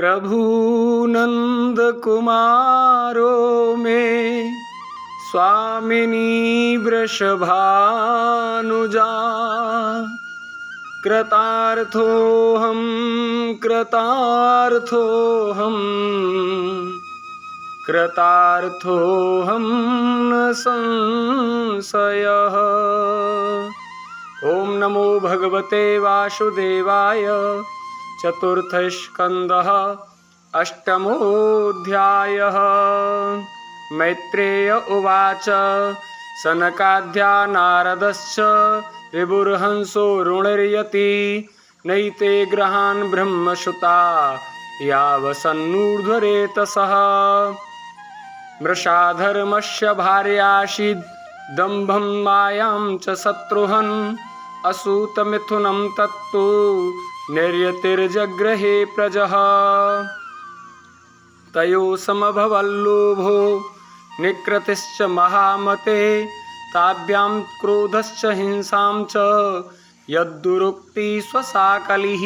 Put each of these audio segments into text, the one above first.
प्रभु कुमारो मे स्वामिनी वृषभानुजा कृतार्थोऽहं कृतार्थोऽहं कृतार्थोऽहं न संशयः। ॐ नमो भगवते वासुदेवाय चतुर्थस्कन्दः अष्टमोऽध्यायः। मैत्रेय उवाच सनकाद्या नारदश्च ऋणर्यति नैते ग्रहान् ब्रह्मसुता यावसन्नूर्ध्वरेतसः मृषाधर्मस्य भार्यासीद् दम्भं मायां च शत्रुहन् असूतमिथुनं तत्तु निर्यतिर्जग्रहे प्रजः। तयो समभवल्लोभो निकृतिश्च महामते ताभ्यां क्रोधश्च हिंसां च यद्दुरुक्ति स्वसाकलिः।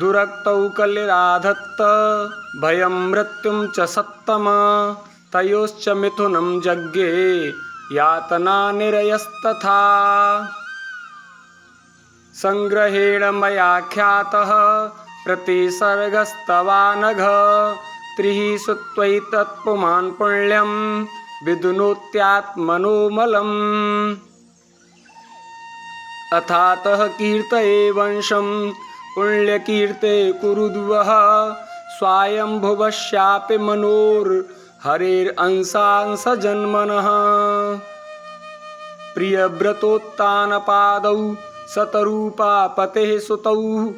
दुरक्तौ कलिराधत्त भयं मृत्युं च सत्तम तयोश्च मिथुनं जज्ञे यातना निरयस्तथा। सङ्ग्रहेण मया ख्यातः प्रतिसर्गस्तवानघ त्रिः सुत्वैतत्पुमान् पुण्यं विदुनोत्यात्मनोमलम्। अथातः कीर्तये वंशं पुण्यकीर्ते कुरुद्वः स्वायम्भुवस्यापि मनोर्हरेरंसांसजन्मनः। प्रियव्रतोत्तानपादौ शतरूपापतेः सुतौ।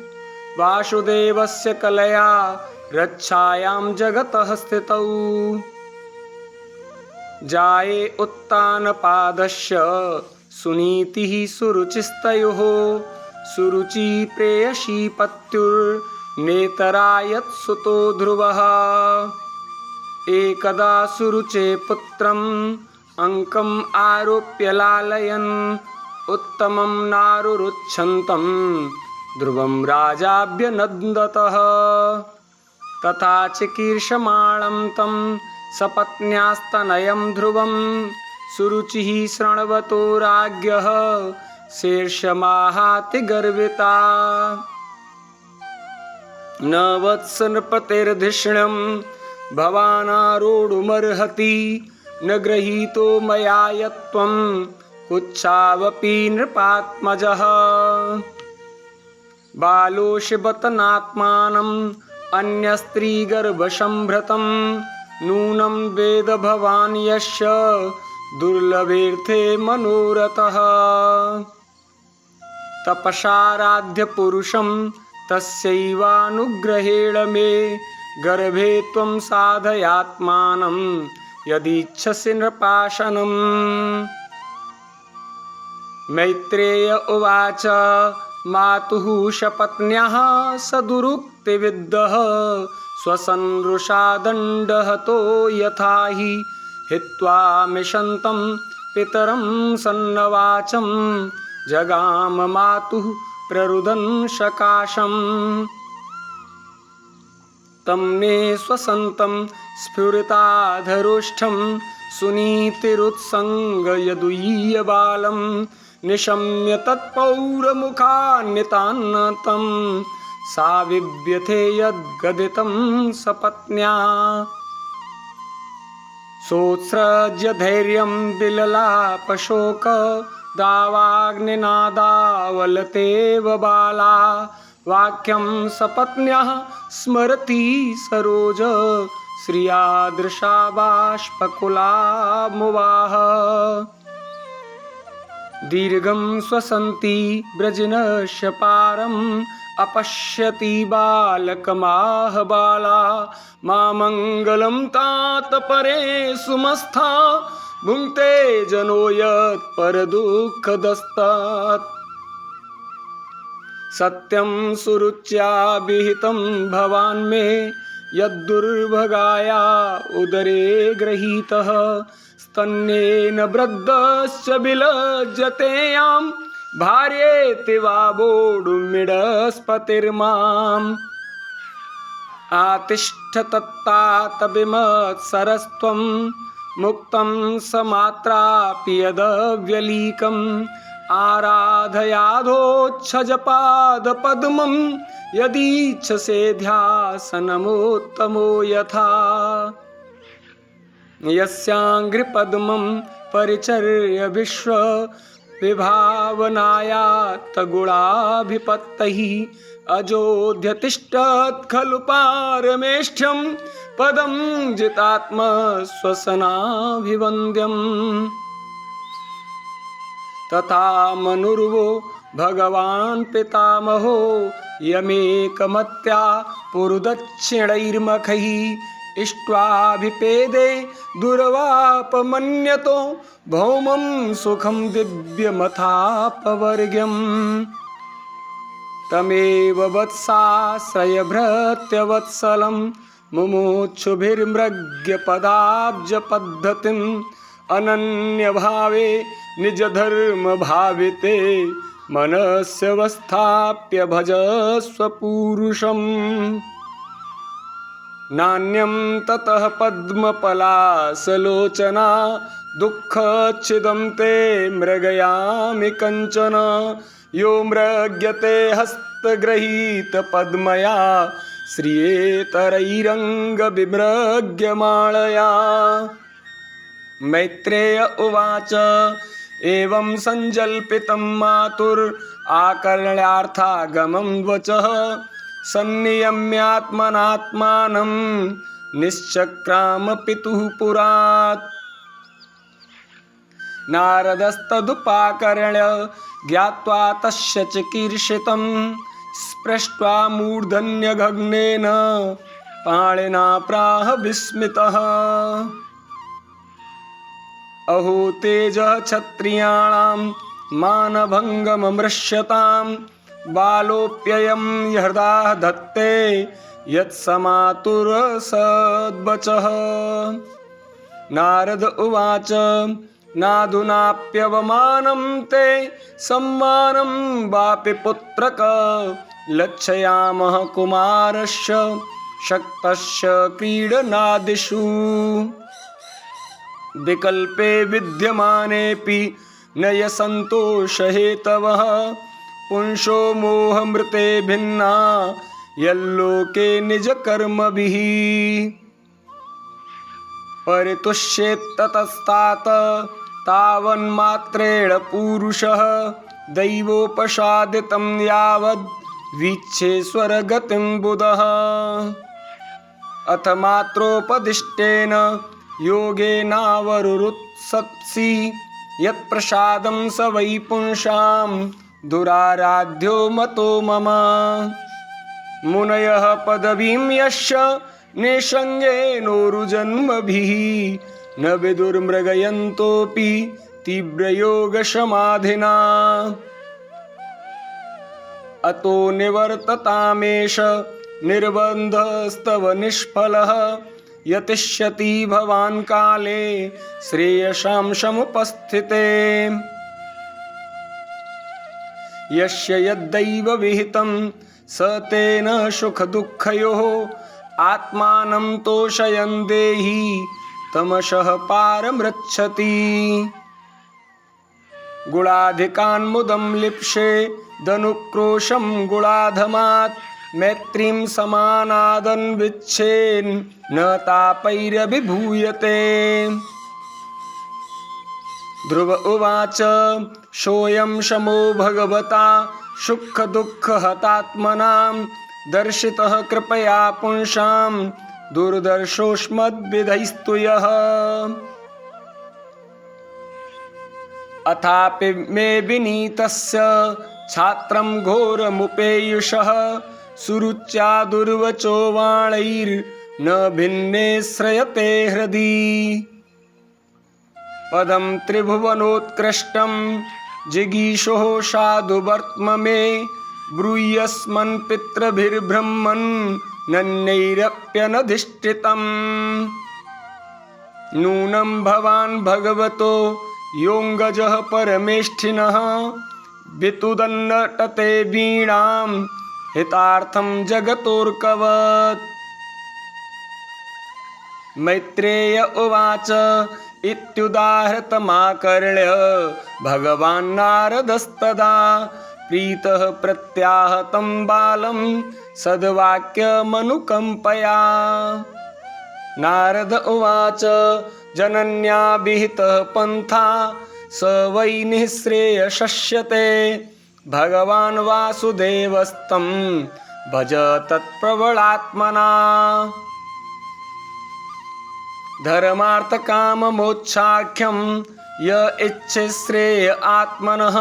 वासुदेवस्य कलया रक्षायां जगतः स्थितौ। जाये उत्तानपादस्य सुनीतिः सुरुचिस्तयोः। सुरुचि प्रेयसी पत्युर्नेतरायत्सुतो ध्रुवः। एकदा सुरुचे पुत्रम् अङ्कम् आरोप्य लालयन् उत्तमं नारुरुच्छन्तं ध्रुवं राजाभ्यनन्दतः तथा चिकीर्षमाणं तं सपत्न्यास्तनयं ध्रुवं सुरुचिः शृण्वतो राज्ञः शीर्षमाहाति गर्विता न वत्स नृपतिर्धिष्ण्यं भवानारोढुमर्हति न गृहीतो मया यत्त्वं कुच्छावपि नृपात्मजः। बालोषिबतनात्मानम् अन्यस्त्रीगर्भसम्भृतं नूनं वेद भवान् यस्य दुर्लभेऽर्थे मनोरथः। तपसाराध्यपुरुषं तस्यैवानुग्रहेण मे गर्भे त्वं साधयात्मानं यदीच्छसि नृपाशनम् मैत्रेय उवाच मातुः शपत्न्याः सदुरुक्तिविद्धः स्वसनृषा दण्डहतो यथा हि हित्वा मिषन्तं पितरं सन्नवाचं जगाम मातुः प्ररुदन् सकाशम् तं मे स्वसन्तं स्फुरिताधरुष्ठं सुनीतिरुत्सङ्गयदुयीयबालम् निशम्य तत्पौरमुखान्यतान्नतं सा विव्यथे यद्गदितं सपत्न्या। सोत्सृज्य धैर्यं विललापशोक दावाग्निनादावलतेव बाला। वाक्यं सपत्न्यः स्मरति सरोज श्रियादृशा बाष्पकुलामुवाह। दीर्घं स्वसन्ति व्रजनशपारम् अपश्यति बालकमाह बाला। मामङ्गलं तात परे सुमस्था भुङ्क्ते जनो यत्परदुःखदस्तात् सत्यं सुरुच्या विहितं भवान् मे यद्दुर्भगाया उदरे गृहीतः स्तन्येन वृद्धश्च विलज्जते यां भार्येति वा वोढुमिडस्पतिर्माम् आतिष्ठतत्तात विमत्सरस्त्वं मुक्तं समात्रापि यदव्यलीकम्। आराधयाधोच्छजपादपद्मं यदीच्छसे ध्यासनमोत्तमो यथा यस्याङ्घ्रिपद्मं परिचर्य विश्व विभावनायात्तगुणाभिपत्तैः अजोध्यतिष्ठत् खलु पारमेष्ठ्यं पदं जितात्मश्वसनाभिवन्द्यम् तथा मनुर्वो भगवान् पितामहो यमेकमत्या पुरुदक्षिणैर्मखैः इष्ट्वाभिपेदे दुर्वापमन्यतो भौमं सुखं दिव्यमथापवर्ग्यम्। तमेव वत्साश्रयभृत्यवत्सलं मुमुक्षुभिर्मृग्यपदाब्जपद्धतिम्। अनन्यभावे निजधर्मभाविते मनस्यवस्थाप्य भजस्वपूरुषम् नान्यं ततः पद्मपलासलोचना दुःखच्छिदं ते मृगयामि कञ्चन। यो मृग्यते हस्तगृहीतपद्मया श्रियेतरैरङ्गविमृग्यमाणया मैत्रेय उवाच एवं सञ्जल्पितं मातुर् आकर्ण्यार्थागमं वचः। सन्नियम्यात्मनात्मानं निश्चक्राम पितुः पुरात्। नारदस्तदुपाकर्ण्य ज्ञात्वा तस्य चिकीर्षितं स्पृष्ट्वा मूर्धन्यगग्नेन पाणिना प्राह विस्मितः। अहो तेजः क्षत्रियाणां मानभङ्गममृश्यताम् बालोऽप्ययं हृदा धत्ते यत्समातुरसद्वचः नारद उवाच नाधुनाप्यवमानं ते सम्मानं वापि पुत्रक लक्षयामः कुमारस्य शक्तस्य क्रीडनादिषु विकल्पे विद्यमानेऽपि न पुंसो मोहमृते भिन्ना यल्लोके निजकर्मभिः। परितुष्येत्ततस्तात् तावन्मात्रेण पुरुषः दैवोपसादितं यावद् वीक्षेश्वरगतिं बुधः। अथ मात्रोपदिष्टेन योगेनावरुरुत्सत्सि यत्प्रसादं स वै पुंसां दुराराध्यो मतो मम। मुनयः पदवीं यस्य निषङ्गेनोरुजन्मभिः न विदुर्मृगयन्तोऽपि तीव्रयोगशमाधिना। अतो निवर्ततामेष निर्बन्धस्तव निष्फलः। यतिष्यति भवान् काले श्रेयशांशमुपस्थिते यस्य यद्दैव विहितं स तेन सुखदुःखयोः आत्मानं तोषयन् देहि तमशः पारमृच्छति। गुणाधिकान्मुदं लिप्से दनुक्रोशं गुणाधमात् मैत्रीं समानादन्विच्छेन् न तापैरभिभूयते। ध्रुव उवाच सोऽयं शमो भगवता सुखदुःखहतात्मनां दर्शितः कृपया पुंसां दुर्दर्शोऽस्मद्विधैस्तु यः। अथापि मे विनीतस्य छात्रं घोरमुपेयुषः सुरुच्या दुर्वचो वाणैर्न भिन्ने श्रयते हृदि पदं त्रिभुवनोत्कृष्टं। जिगीषोः पितृभिर्ब्रह्मन् नन्यैरप्यनधिष्ठितम् नूनं भवान् भगवतो योऽङ्गजः परमेष्ठिनः। वितुदन्नटते वीणां हितार्थं जगतोर्कवत् मैत्रेय उवाच इत्युदाहृतमाकर्ण्य भगवान् नारदस्तदा प्रीतः प्रत्याहतं बालं सद्वाक्यमनुकम्पया। नारद उवाच जनन्या विहितः पन्था स वै निःश्रेयशस्यते। भगवान् वासुदेवस्तं भज तत्प्रबलात्मना। धर्मार्थकाममोच्छाख्यं य इच्छे श्रेय आत्मनः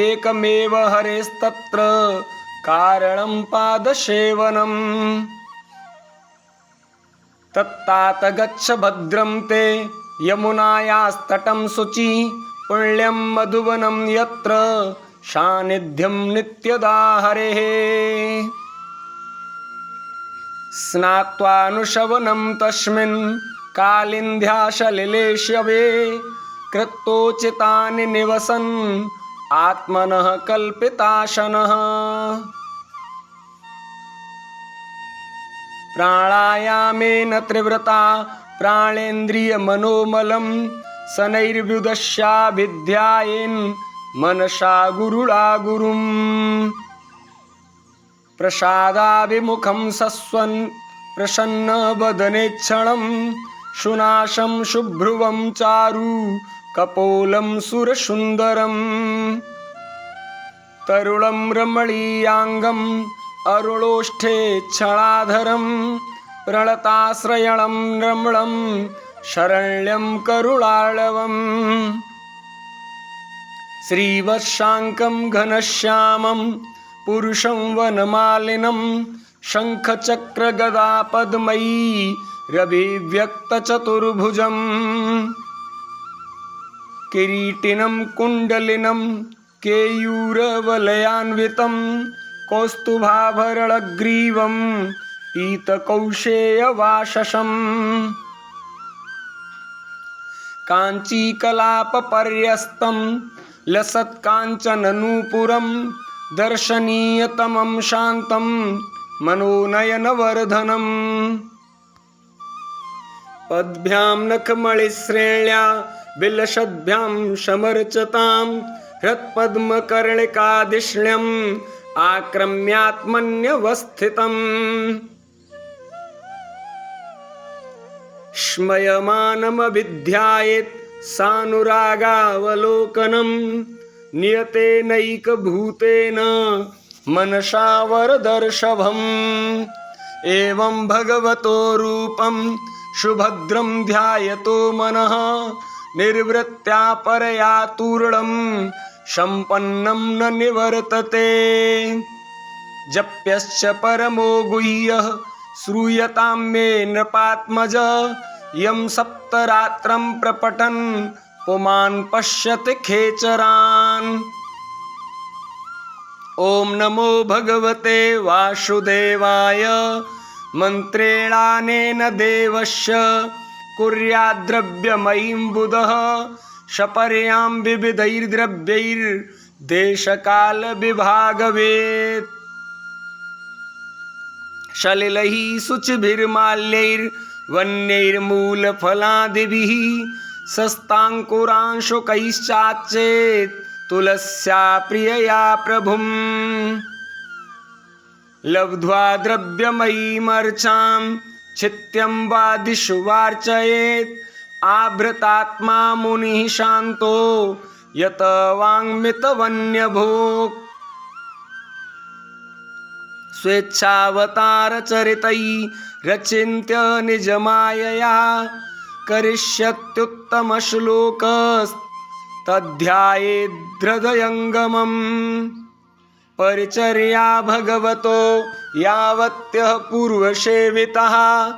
एकमेव हरेस्तत्र कारणं पादसेवनम् तत्तात गच्छ भद्रं ते यमुनायास्तटं शुचि पुण्यं मधुवनं यत्र सान्निध्यं नित्यदा हरेः स्नात्वानुशवनं तस्मिन् कालिन्ध्याशलिले शवे कृत्तोचितानि निवसन् आत्मनः कल्पिताशनः। प्राणायामेन त्रिव्रता प्राणेन्द्रियमनोमलं शनैर्व्युदश्याभिध्यायेन् मनसा गुरुडा गुरुम् प्रसादाभिमुखं सस्वन् प्रसन्नवदनेक्षणं शुनाशं शुभ्रुवं चारु कपोलं सुरसुन्दरम्। तरुणं रमणीयाङ्गम् अरुणोष्ठे क्षणाधरं प्रणताश्रयणं रमणं शरण्यं करुणार्णवम् श्रीवत्साङ्कं घनश्यामं पुरुषं वनमालिनं शङ्खचक्रगदापद्मयी रविव्यक्तचतुर्भुजम्। किरीटिनं कुण्डलिनं केयूरवलयान्वितं कौस्तुभाभरणग्रीवं पीतकौशेयवाशसम् काञ्चीकलापपर्यस्तं लसत्काञ्चननूपुरं दर्शनीयतमं शान्तं मनोनयनवर्धनम्। पद्भ्यां नखमळिश्रेण्या विलषद्भ्यां समर्चतां हृत्पद्मकर्णिकादिष्ण्यम् आक्रम्यात्मन्यवस्थितम्। श्मयमानमभिध्यायेत् सानुरागावलोकनं नियतेनैकभूतेन मनसावरदर्शभम् एवं भगवतो रूपम् शुभद्रं ध्यायतो मनः निर्वृत्त्या परया तूर्णं सम्पन्नं न निवर्तते। जप्यश्च परमो गुह्यः श्रूयतां मे नृपात्मज यं सप्तरात्रं प्रपठन् पुमान् पश्यति खेचरान्। ॐ नमो भगवते वासुदेवाय मन्त्रेणानेन देवस्य कुर्याद्द्रव्यमयीं बुधः सपर्यां विविधैर्द्रव्यैर्देशकालविभागवेत्। सलिलैः शुचिभिर्माल्यैर्वन्यैर्मूलफलादिभिः सस्ताङ्कुरांशुकैश्चाच्चेत् तुलस्या प्रियया प्रभुम् लब्ध्वा द्रव्यमयीमर्चां छित्यं वा दिशु वार्चयेत्। आभृतात्मा मुनिः शान्तो यत वाङ्मितवन्यभोक्। स्वेच्छावतारचरितैरचिन्त्य निजमायया करिष्यत्युत्तमश्लोकस्तध्यायेद्हृदयङ्गमम् परिचर्या भगवतो यावत्यः पूर्वसेवितः।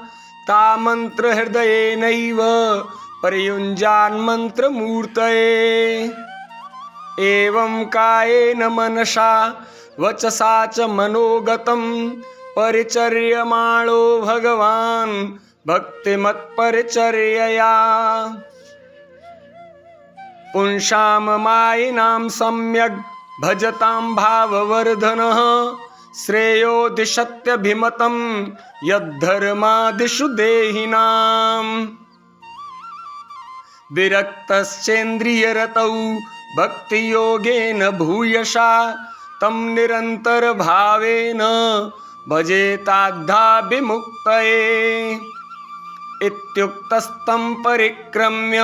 ता मन्त्रहृदयेनैव प्रयुञ्जान्मन्त्रमूर्तये एवं कायेन मनसा वचसा च मनोगतं। परिचर्यमाणो भगवान् भक्तिमत्परिचर्यया। पुंसां मायिनां सम्यग् भजतां भाववर्धनः श्रेयो दिशत्यभिमतं यद्धर्मादिषु देहिनाम् विरक्तश्चेन्द्रियरतौ भक्तियोगेन भूयशा तं निरन्तरभावेन भजेताद्धाभिमुक्तये। इत्युक्तस्तं परिक्रम्य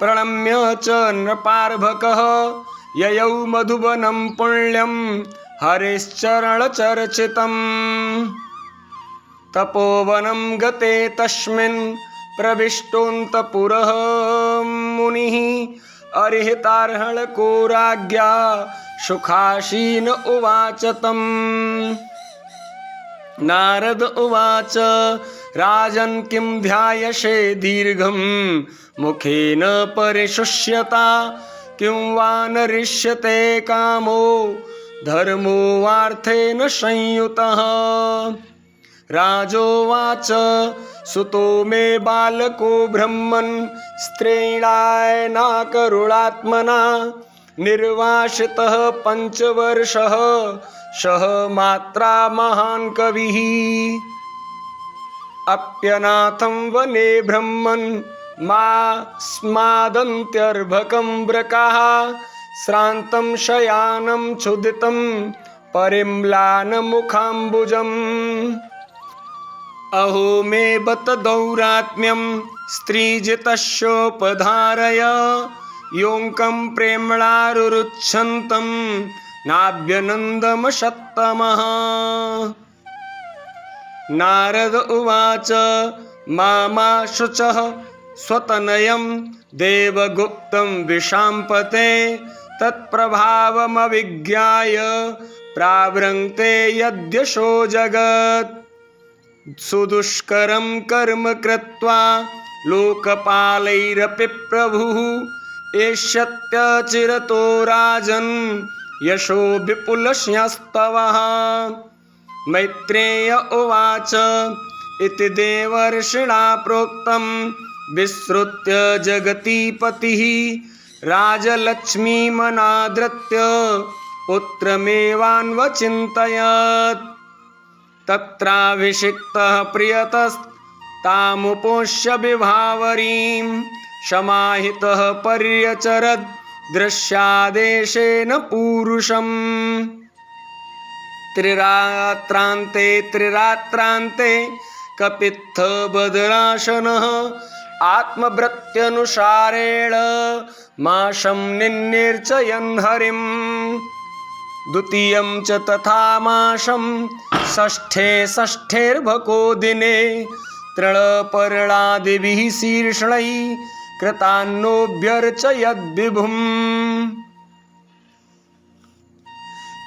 प्रणम्य च नृपार्भकः ययौ मधुबनं पुण्यं हरिश्चरणचर्चितम्। तपोवनं गते तस्मिन् प्रविष्टोऽन्तपुरः मुनिः अरिहितार्हणको राज्ञा सुखासीन उवाच तम्। नारद उवाच राजन् किं ध्यायसे दीर्घं मुखेन परिशुष्यता किं वा नरिष्यते कामो? धर्मो वार्थेन संयुतः। राजोवाच सुतो मे बालको ब्रह्मन् स्त्रीणायनाकरुणात्मना निर्वासितः पञ्चवर्षः सः मात्रा महान् कविः। अप्यनाथं वने ब्रह्मन् मा स्मादन्त्यर्भकं व्रकाः श्रान्तं शयानं क्षुदितं परिम्लानमुखाम्बुजम्। अहो मे बत दौरात्म्यं स्त्रीजितस्योपधारय योऽङ्कं प्रेम्णारुरुच्छन्तं नाभ्यनन्दमशत्तमः। नारद उवाच मामा शुचः स्वतनयं देवगुप्तं विशाम्पते तत्प्रभावमविज्ञाय प्रावृङ्क्ते यद्यशो जगत्। सुदुष्करं कर्म कृत्वा लोकपालैरपि प्रभुः एष्यत्यचिरतो राजन् यशो विपुलश्यस्तवः मैत्रेय उवाच इति देवर्षिणा प्रोक्तम् विश्रुत्य जगतीपतिः राजलक्ष्मीमनादृत्य पुत्रमेवान्वचिन्तयत्। तत्राभिषिक्तः प्रियतस्तामुपोष्य विभावरीं समाहितः पर्यचरद् दृश्यादेशेन पूरुषम्। त्रिरात्रान्ते त्रिरात्रान्ते कपित्थबदराशनः आत्मव्रत्यनुसारेण माशं निन्निर्चयन् हरिं। द्वितीयं च तथा माशं षष्ठे षष्ठेर्भको दिने। तृणपर्णादिभिः शीर्षणैः कृतान्नोऽभ्यर्चयद्विभुम्।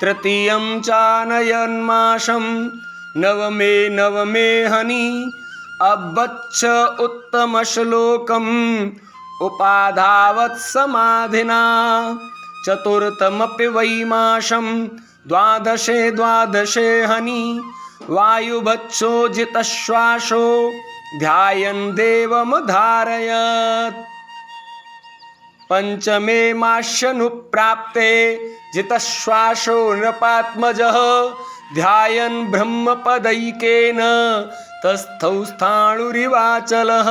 तृतीयं चानयन्माशं नवमे नवमे हनि। अब्बच्छ उत्तमश्लोकम् उपाधावत् समाधिना चतुर्थमपि वैमाशं द्वादशे द्वादशे हनि। वायुभत्सो जितश्वासो ध्यायन् देवमधारयत् पञ्चमे मास्यनुप्राप्ते जितश्वासो नृपात्मजः ध्यायन् ब्रह्मपदैकेन तस्थौ स्थाणुरिवाचलः।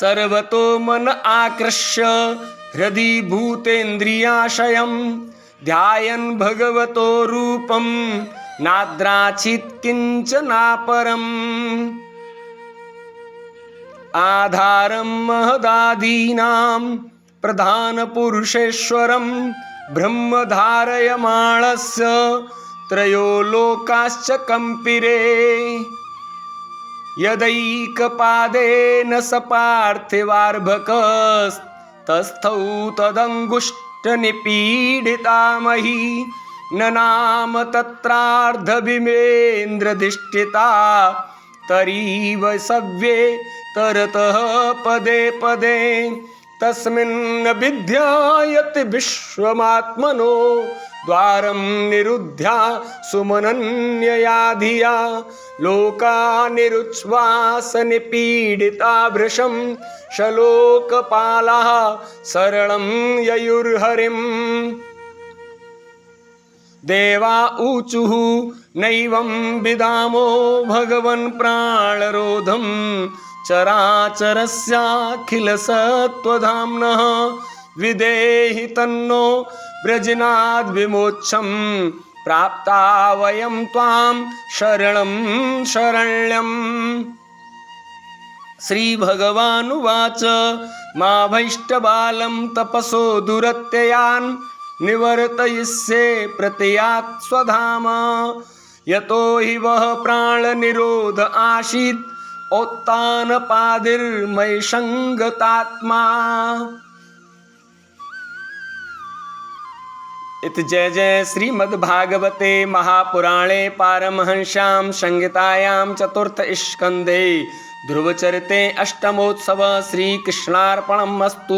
सर्वतो मन आकृष्य हृदि भूतेन्द्रियाशयं ध्यायन् भगवतो रूपं नाद्राचित् किञ्चनापरम् आधारं महदादीनां प्रधानपुरुषेश्वरं ब्रह्मधारयमाणस्य त्रयो लोकाश्च कम्पिरे। यदैकपादेन सपार्थिवार्भकस्तस्थौ पार्थिवार्भकस्तस्थौ तदङ्गुष्ठनिपीडितामही न नाम तत्रार्धभिमेन्द्रधिष्ठिता तरीव सव्ये तरतः पदे पदे तस्मिन् विध्यायति विश्वमात्मनो द्वारं निरुध्या सुमनन्यया धिया लोका निरुच्छ्वासनिपीडिता भृशं शलोकपालः सरलं ययुर्हरिम्। देवा ऊचुः नैवं विदामो भगवन् प्राणरोधम्। चराचरस्याखिलसत्त्वधाम्नः विदेहि तन्नो व्रजनाद्विमोक्षं प्राप्ता वयं त्वां शरणं शरण्यम्। श्रीभगवानुवाच मा भैष्टबालं तपसो दुरत्ययान् निवर्तयिष्ये प्रत्ययात् स्वधाम। यतो हि वः प्राणनिरोध आसीत् ओत्तानपादिर्मयि सङ्गतात्मा इति जय जय श्रीमद्भागवते महापुराणे पारमहंस्यां संहितायां चतुर्थस्कन्धे ध्रुवचरिते अष्टमोत्सव श्रीकृष्णार्पणमस्तु